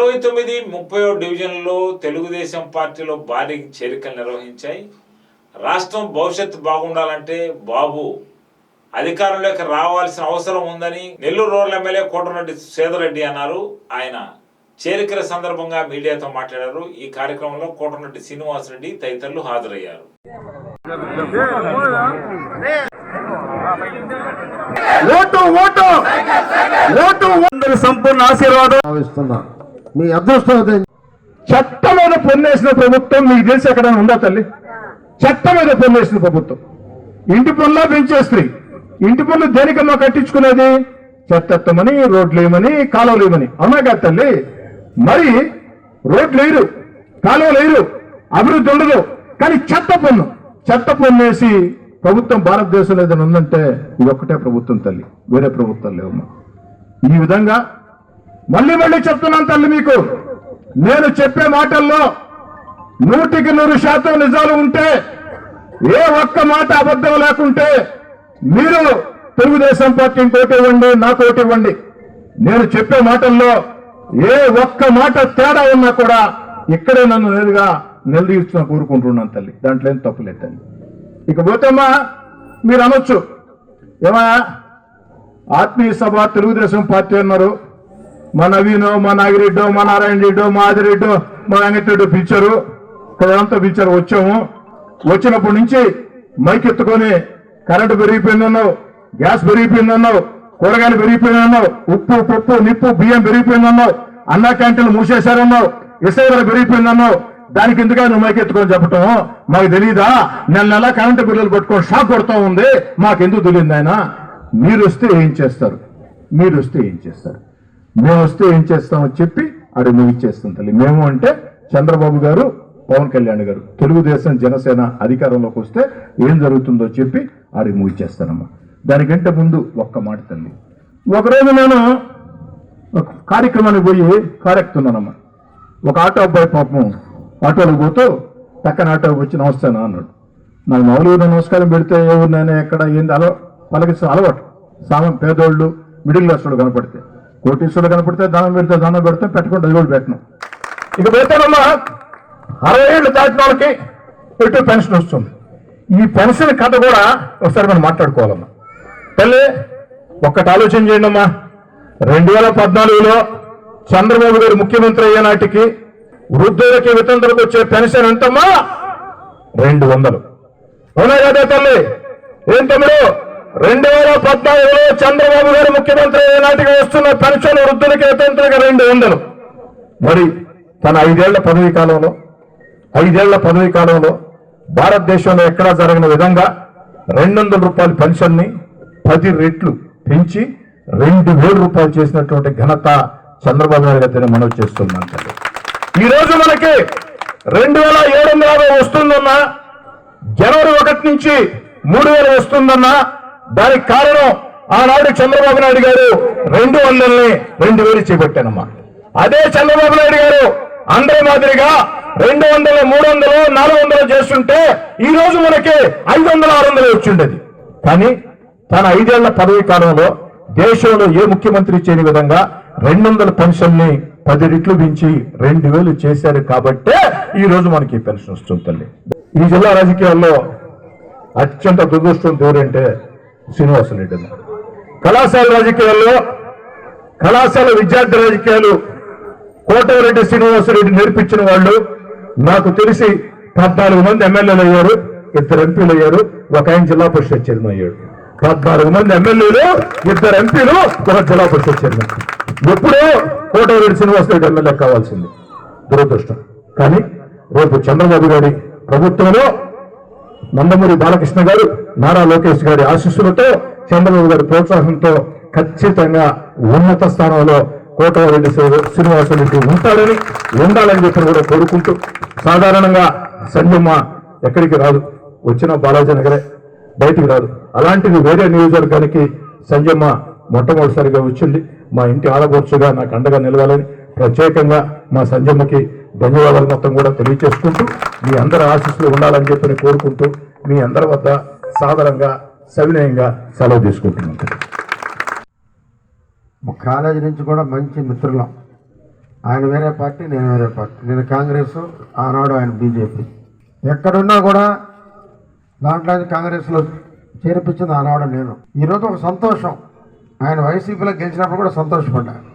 ఇరవై తొమ్మిది ముప్పై డివిజన్లో తెలుగుదేశం పార్టీలో భారీ చేరికలు నిర్వహించాయి రాష్ట్రం భవిష్యత్తు బాగుండాలంటే బాబు అధికారంలోకి రావాల్సిన అవసరం ఉందని నెల్లూరు రూరల్ ఎమ్మెల్యే కోటరెడ్డి సేదరెడ్డి అన్నారు ఆయన చేరికల సందర్భంగా మీడియాతో మాట్లాడారు ఈ కార్యక్రమంలో కోటరెడ్డి శ్రీనివాసరెడ్డి తదితరులు హాజరయ్యారు సంపూర్ణ ఆశీర్వాదం మీ అదృష్టం అదే మీద పొన్నేసిన ప్రభుత్వం మీకు తెలిసి ఎక్కడైనా ఉందా తల్లి? చట్ట మీద పొన్నేసిన ప్రభుత్వం. ఇంటి పనులా పెంచేస్త్రీ ఇంటి పనులు దేనికమ్మా కట్టించుకునేది? చెత్తెత్తమని రోడ్లు వేయమని కాలువలు వేయమని. అవునా కాదు తల్లి? మరి రోడ్లు వేయరు కాలువలు వేయరు అభివృద్ధి ఉండదు. కానీ చెత్త పన్ను చెత్త పన్ను వేసి ప్రభుత్వం భారతదేశంలో ఏదైనా ఉందంటే ఇది ఒక్కటే ప్రభుత్వం తల్లి వేరే ప్రభుత్వం లేవమ్మా ఈ విధంగా మళ్ళీ మళ్ళీ చెప్తున్నాను తల్లి మీకు. నేను చెప్పే మాటల్లో నూటికి నూరు శాతం నిజాలు ఉంటే ఏ ఒక్క మాట అబద్ధం లేకుంటే మీరు తెలుగుదేశం పార్టీకి ఓటు ఇవ్వండి నాకు ఓటు ఇవ్వండి. నేను చెప్పే మాటల్లో ఏ ఒక్క మాట తేడా ఉన్నా కూడా ఇక్కడే నన్ను నేరుగా నిలదీస్తున్నా కోరుకుంటున్నాను తల్లి. దాంట్లో ఏం తప్పులేదు తల్లి. ఇక పోతేమ్మా మీరు అనొచ్చు. ఏమా ఆత్మీయ సభ తెలుగుదేశం పార్టీ అన్నారు. మా నవీనో మా నాగిరెడ్డో మా నారాయణ రెడ్డో మా ఆదిరెడ్డో మా వెంకటరెడ్డో పిలిచారు. ఇక్కడంతా పిలిచారు వచ్చాము. వచ్చినప్పటి నుంచి మైక్ ఎత్తుకొని కరెంటు పెరిగిపోయిందన్నావు గ్యాస్ పెరిగిపోయిందన్నావు కూరగాయలు పెరిగిపోయిందన్నావు ఉప్పు పప్పు నిప్పు బియ్యం పెరిగిపోయిందన్నావు అన్న క్యాంటీన్లు మూసేశారన్నావు ఇసైలు పెరిగిపోయిందన్నావు దానికి ఎందుకు నువ్వు మైక్ ఎత్తుకొని చెప్పటం? మాకు తెలియదా నెల నెల కరెంటు బిల్లులు పట్టుకొని షాక్ కొడుతూ ఉంది. మాకెందుకు తెలియదు ఆయన మీరు వస్తే ఏం చేస్తారు? మీరు వస్తే ఏం చేస్తారు? మేము వస్తే ఏం చేస్తామని చెప్పి అది ముగిచ్చేస్తాం తల్లి. మేము అంటే చంద్రబాబు గారు పవన్ కళ్యాణ్ గారు. తెలుగుదేశం జనసేన అధికారంలోకి వస్తే ఏం జరుగుతుందో చెప్పి ఆడికి ముగిచ్చేస్తానమ్మా దానికంటే ముందు ఒక్క మాట తల్లి. ఒకరోజు నేను ఒక కార్యక్రమానికి పోయి కారెక్కుతున్నానమ్మా. ఒక ఆటో అబ్బాయి పాపం ఆటోలో పోతూ పక్కన ఆటోకి వచ్చి నమస్తాను అన్నాడు. నాకు మామూలుగా నమస్కారం పెడితే ఎవరు నేను ఎక్కడ ఏంది అలవా పలకించిన అలవాటు. సామాన్ పేదోళ్ళు మిడిల్ క్లాస్ వాళ్ళు కనపడితే. కోటీశ్వరుడు కనపడితే దానం పెడితే దానం పెడితే పెట్టకుండా అది కూడా పెట్టను. ఇక పెడతానమ్మా అరవై ఏళ్ళు దాటిన వాళ్ళకి ఎటు పెన్షన్ వస్తుంది. ఈ పెన్షన్ కథ కూడా ఒకసారి మనం మాట్లాడుకోవాలమ్మా. తల్లి ఒక్కటి ఆలోచన చేయండి అమ్మా. రెండు వేల పద్నాలుగులో చంద్రబాబు గారు ముఖ్యమంత్రి అయ్యే నాటికి వృద్ధులకి వితంతులకు వచ్చే పెన్షన్ ఎంతమ్మా? రెండు వందలు. అవునా కదా తల్లి? ఏం తమ్ముడు? రెండు వేల పద్నాలుగులో చంద్రబాబు గారు ముఖ్యమంత్రి అయ్యే నాటికి వస్తున్న పెన్షన్ వృద్ధులకి వితంతులకు రెండు వందలు. మరి తన ఐదేళ్ళ పదవీ కాలంలో ఐదేళ్ళ పదవీ కాలంలో భారతదేశంలో ఎక్కడా జరిగిన విధంగా రెండు వందల రూపాయల పెన్షన్ని పది రెట్లు పెంచి రెండు వేల రూపాయలు చేసినటువంటి ఘనత చంద్రబాబు నాయుడు గారిని మనవి చేస్తున్నాం ఈరోజు మనకి రెండు వేల ఏడు వందల యాభై వస్తుందన్నా జనవరి ఒకటి నుంచి మూడు వేలు వస్తుందన్నా దానికి కారణం ఆనాడు చంద్రబాబు నాయుడు గారు రెండు వందలని రెండు వేలు చేపట్టానమ్మా అదే చంద్రబాబు నాయుడు గారు అందరి మాదిరిగా రెండు వందలు మూడు వందలు నాలుగు వందలు చేస్తుంటే ఈ రోజు మనకి ఐదు వందలు ఆరు వందలు వచ్చిండేది కానీ తన ఐదేళ్ళ పదవీ కాలంలో దేశంలో ఏ ముఖ్యమంత్రి చేయని విధంగా రెండు వందల పెన్షన్ని పది రెట్లు పెంచి రెండు వేలు చేశారు కాబట్టే ఈ రోజు మనకి పెన్షన్ వస్తుంది తల్లి. ఈ జిల్లా రాజకీయాల్లో అత్యంత దురదృష్టం ఎవరంటే శ్రీనివాసరెడ్డి అన్న. కళాశాల రాజకీయాల్లో కళాశాల విద్యార్థి రాజకీయాలు కోటమిరెడ్డి శ్రీనివాసరెడ్డి నేర్పించిన వాళ్ళు నాకు తెలిసి పద్నాలుగు మంది ఎమ్మెల్యేలు అయ్యారు ఇద్దరు ఎంపీలు అయ్యారు ఒక ఆయన జిల్లా పరిషత్ చైర్మన్ అయ్యాడు. పద్నాలుగు మంది ఎమ్మెల్యేలు ఇద్దరు ఎంపీలు ఒక జిల్లా పరిషత్ చైర్మన్. ఎప్పుడో కోటమిరెడ్డి శ్రీనివాసరెడ్డి ఎమ్మెల్యే కావాల్సింది. దురదృష్టం. కానీ రేపు చంద్రబాబు గారి ప్రభుత్వంలో నందమూరి బాలకృష్ణ గారు నారా లోకేష్ గారి ఆశీస్సులతో చంద్రబాబు గారి ప్రోత్సాహంతో ఖచ్చితంగా ఉన్నత స్థానంలో కోటరెడ్డి శ్రీనివాసరెడ్డి ఉంటాడని ఉండాలని చెప్పి కూడా కోరుకుంటూ సాధారణంగా సంజమ్మ ఎక్కడికి రాదు. వచ్చిన బాలాజీ నగరే బయటికి రాదు. అలాంటిది వేరే నియోజకవర్గానికి సంజమ్మ మొట్టమొదటిసారిగా వచ్చింది. మా ఇంటి ఆడపడుచుగా నాకు అండగా నిలవాలని ప్రత్యేకంగా మా సంజమ్మకి ధన్యవాదాలు మొత్తం కూడా తెలియచేసుకుంటూ మీ అందరి ఆశీస్సులు ఉండాలని చెప్పి కోరుకుంటూ మీ అందరి వద్ద సాదరంగా సవినయంగా సెలవు తీసుకుంటున్నాను మా కాలేజీ నుంచి కూడా మంచి మిత్రులం. ఆయన వేరే పార్టీ నేను వేరే పార్టీ. నేను కాంగ్రెస్ ఆనాడు ఆయన బీజేపీ. ఎక్కడున్నా కూడా దాంట్లో కాంగ్రెస్లో చేర్పించింది ఆనాడు నేను. ఈరోజు ఒక సంతోషం. ఆయన వైసీపీలో గెలిచినప్పుడు కూడా సంతోషపడ్డాను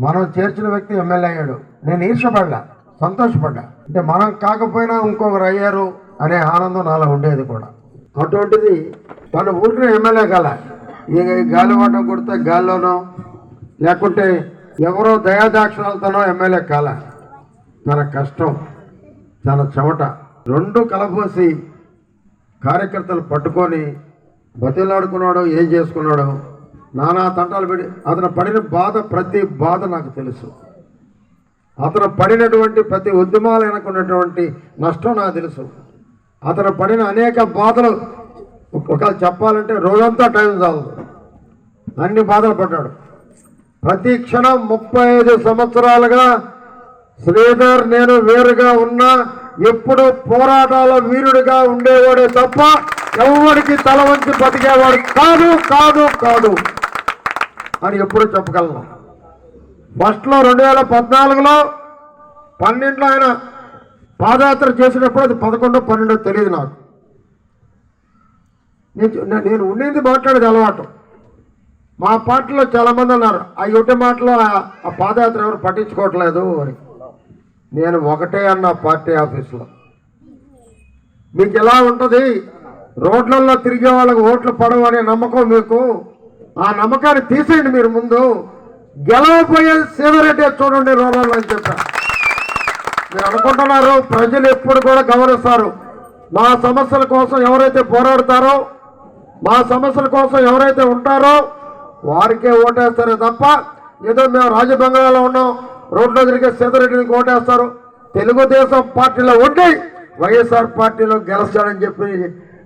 మనం చేర్చిన వ్యక్తి ఎమ్మెల్యే అయ్యాడు. నేను ఈర్షపడ్డా సంతోషపడ్డా. అంటే మనం కాకపోయినా ఇంకొకరు అయ్యారు అనే ఆనందం నాలో ఉండేది కూడా. అటువంటిది తను ఊరికే ఎమ్మెల్యే కాల. ఇక గాలి గాలివాటం కొడితే గాల్లోనో లేకుంటే ఎవరో దయాదాక్షిణాలతోనో ఎమ్మెల్యే కాల. తన కష్టం తన చెమట రెండు కలబోసి కార్యకర్తలు పట్టుకొని బతిలాడుకున్నాడు ఏం చేసుకున్నాడు నానా తంటాలు పెడి అతను పడిన బాధ ప్రతి బాధ నాకు తెలుసు. అతను పడినటువంటి ప్రతి ఉద్యమాలు వెనకున్నటువంటి నష్టం నాకు తెలుసు. అతను పడిన అనేక బాధలు ఒకవేళ చెప్పాలంటే రోజంతా టైం చాలదు. అన్ని బాధలు పడ్డాడు. ప్రతి క్షణం ముప్పై ఐదు సంవత్సరాలుగా శ్రీధర్ నేను వేరుగా ఉన్నా ఎప్పుడు పోరాటాల వీరుడిగా ఉండేవాడే తప్ప ఎవరికి తల వంచి బతికేవాడు కాదు కాదు కాదు అని ఎప్పుడు చెప్పగలను. ఫస్ట్లో రెండు వేల పద్నాలుగులో పన్నెండులో ఆయన పాదయాత్ర చేసినప్పుడు అది పదకొండో పన్నెండో తెలియదు నాకు. నేను నేను ఉండింది మాట్లాడేది అలవాటు. మా పార్టీలో చాలామంది అన్నారు ఆ ఒకటి మాటలో ఆ- ఆ పాదయాత్ర ఎవరు పట్టించుకోవట్లేదు అని. నేను ఒకటే అన్న పార్టీ ఆఫీసులో. మీకు ఎలా ఉంటుంది? రోడ్లలో తిరిగే వాళ్ళకి ఓట్లు పడవు అనే నమ్మకం మీకు. ఆ నమ్మకాన్ని తీసేయండి మీరు ముందు. గెలవపోయే శివరెడ్డి చూడండి రోడ్లలో అని చెప్పారు మీరు అనుకుంటున్నారు ప్రజలు ఎప్పుడు కూడా గమనిస్తారు మా సమస్యల కోసం ఎవరైతే పోరాడతారో మా సమస్యల కోసం ఎవరైతే ఉంటారో వారికే ఓటేస్తారే తప్ప ఏదో మేము రాజబంగాళాలో ఉన్నాం రోడ్లో తిరిగే సీతారెడ్డికి ఓటేస్తారు. తెలుగుదేశం పార్టీలో ఉండి వైఎస్ఆర్ పార్టీలో గెలుస్తాడని చెప్పి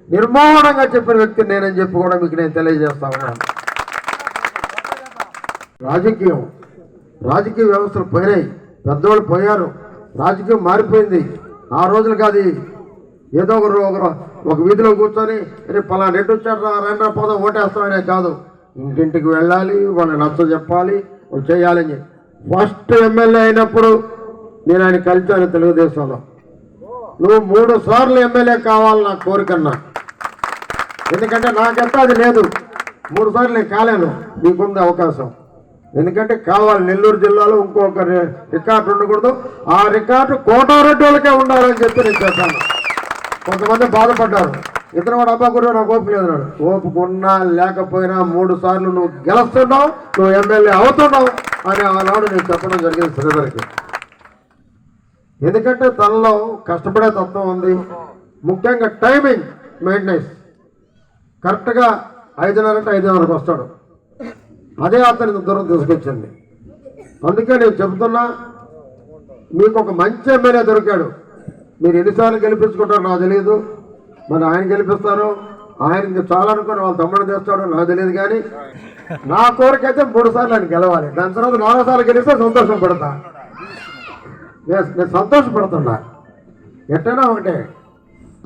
నిర్మాణంగా చెప్పిన వ్యక్తి నేనని చెప్పి కూడా మీకు నేను తెలియజేస్తా ఉన్నాను. రాజకీయం. రాజకీయ వ్యవస్థలు పోయినాయి. పెద్దవాళ్ళు పోయారు. రాజకీయం మారిపోయింది. ఆ రోజులు కాదు ఏదో ఒకరు ఒకరు ఒక వీధిలో కూర్చొని రేపు పలానా రెడ్డి వచ్చాడు రెండు పోదాం ఓటేస్తామనే కాదు. ఇంటింటికి వెళ్ళాలి వాళ్ళని నచ్చ చెప్పాలి వాళ్ళు చేయాలని ఫస్ట్ ఎమ్మెల్యే అయినప్పుడు నేను ఆయన కలిశాను తెలుగుదేశంలో. నువ్వు మూడు సార్లు ఎమ్మెల్యే కావాలి నా కోరికన్నా ఎందుకంటే నాకెంత అది లేదు. మూడు సార్లు నేను కాలేను. నీకుంది అవకాశం. ఎందుకంటే కావాలి నెల్లూరు జిల్లాలో ఇంకొక రికార్డు ఉండకూడదు. ఆ రికార్డు కోటారెడ్డి వాళ్ళకే ఉండాలని చెప్పి నేను చెప్పాను. కొంతమంది బాధపడ్డారు. ఇతను వాడు అబ్బా కూడా నాకు ఓపిక లేదు అన్నాడు. ఓపిక ఉన్నా లేకపోయినా మూడు సార్లు నువ్వు గెలుస్తున్నావు నువ్వు ఎమ్మెల్యే అవుతున్నావు అని ఆనాడు నేను చెప్పడం జరిగింది శ్రీధర్కి ఎందుకంటే తనలో కష్టపడే తత్వం ఉంది. ముఖ్యంగా టైమింగ్ మెయింటెనెన్స్. కరెక్ట్గా ఐదున్నర అంటే ఐదున్నరకు వస్తాడు. అదే అతనికి దూరం తీసుకొచ్చింది. అందుకే నేను చెబుతున్నా మీకు ఒక మంచి ఎమ్మెల్యే దొరికాడు. మీరు ఎన్నిసార్లు గెలిపించుకుంటారో నాకు తెలియదు. మరి ఆయన గెలిపిస్తారు ఆయన ఇంకా చాలా అనుకుని వాళ్ళ తమ్ముడు చేస్తాడో నాకు తెలియదు కానీ నా కోరిక అయితే మూడు సార్లు ఆయన గెలవాలి. దాని తర్వాత నాలుగు సార్లు గెలిస్తే సంతోషం పడతా. నేను నేను సంతోషపడుతున్నా. ఎట్టైనా ఒకటే.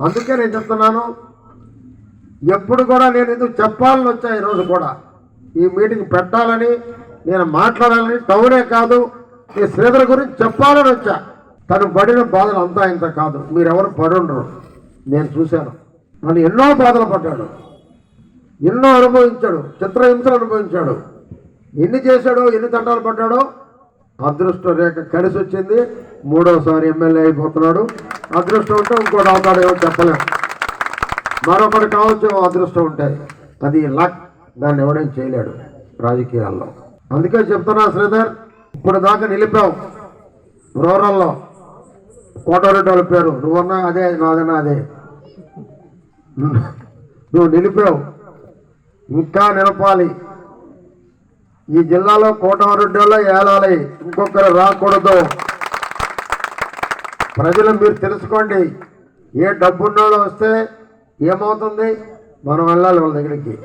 అందుకే నేను చెప్తున్నాను ఎప్పుడు కూడా నేను ఎందుకు చెప్పాలని వచ్చా ఈరోజు కూడా? ఈ మీటింగ్ పెట్టాలని నేను మాట్లాడాలని తవుడే కాదు ఈ శ్రీధర్ గురించి చెప్పాలని వచ్చా. తను పడిన బాధలు అంతా ఇంత కాదు. మీరెవరు పడుండరు? నేను చూశాను. నన్ను ఎన్నో బాధలు పడ్డాడు. ఎన్నో అనుభవించాడు. చిత్రహింసలు అనుభవించాడు. ఎన్ని చేశాడో ఎన్ని తంటాలు పడ్డాడో అదృష్ట రేఖ కలిసి వచ్చింది మూడోసారి ఎమ్మెల్యే అయిపోతున్నాడు. అదృష్టం ఉంటే ఇంకోటి అవుతాడేమో చెప్పలేము మరొకటి కావచ్చు అదృష్టం ఉంటాయి అది లక్ దాన్ని ఎవడేం చేయలేడు రాజకీయాల్లో. అందుకే చెప్తున్నా శ్రీధర్ ఇప్పుడు దాకా నిలిపావు రూరల్లో. కోటారెడ్డి వాళ్ళ పేరు. నువ్వన్నా అదే నాదన్నా అదే. నువ్వు నిలిపావు. ఇంకా నిలపాలి. ఈ జిల్లాలో కోటమరెడ్డిలో ఏలాలి ఇంకొకరు రాకూడదు. ప్రజలు మీరు తెలుసుకోండి. ఏ డబ్బున్నోళ్ళు వస్తే ఏమవుతుంది? మనం వెళ్ళాలి వాళ్ళ దగ్గరికి.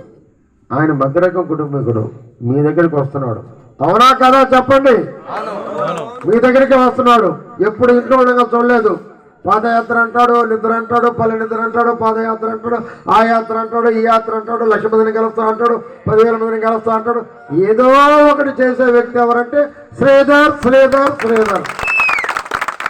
ఆయన మధ్యరకం కుటుంబీకుడు. మీ దగ్గరికి వస్తున్నాడు. అవునా కదా చెప్పండి? మీ దగ్గరికి వస్తున్నాడు. ఎప్పుడు ఇంట్లో ఉండగా చూడలేదు. పాదయాత్ర అంటాడు నిద్ర అంటాడు పల్లె నిద్ర అంటాడు పాదయాత్ర అంటాడు ఆ యాత్ర అంటాడు ఈ యాత్ర అంటాడు లక్ష మందిని కలుస్తా అంటాడు పదివేల మందిని కలుస్తా అంటాడు. ఏదో ఒకటి చేసే వ్యక్తి ఎవరంటే శ్రీధర్ శ్రీధర్ శ్రీధర్.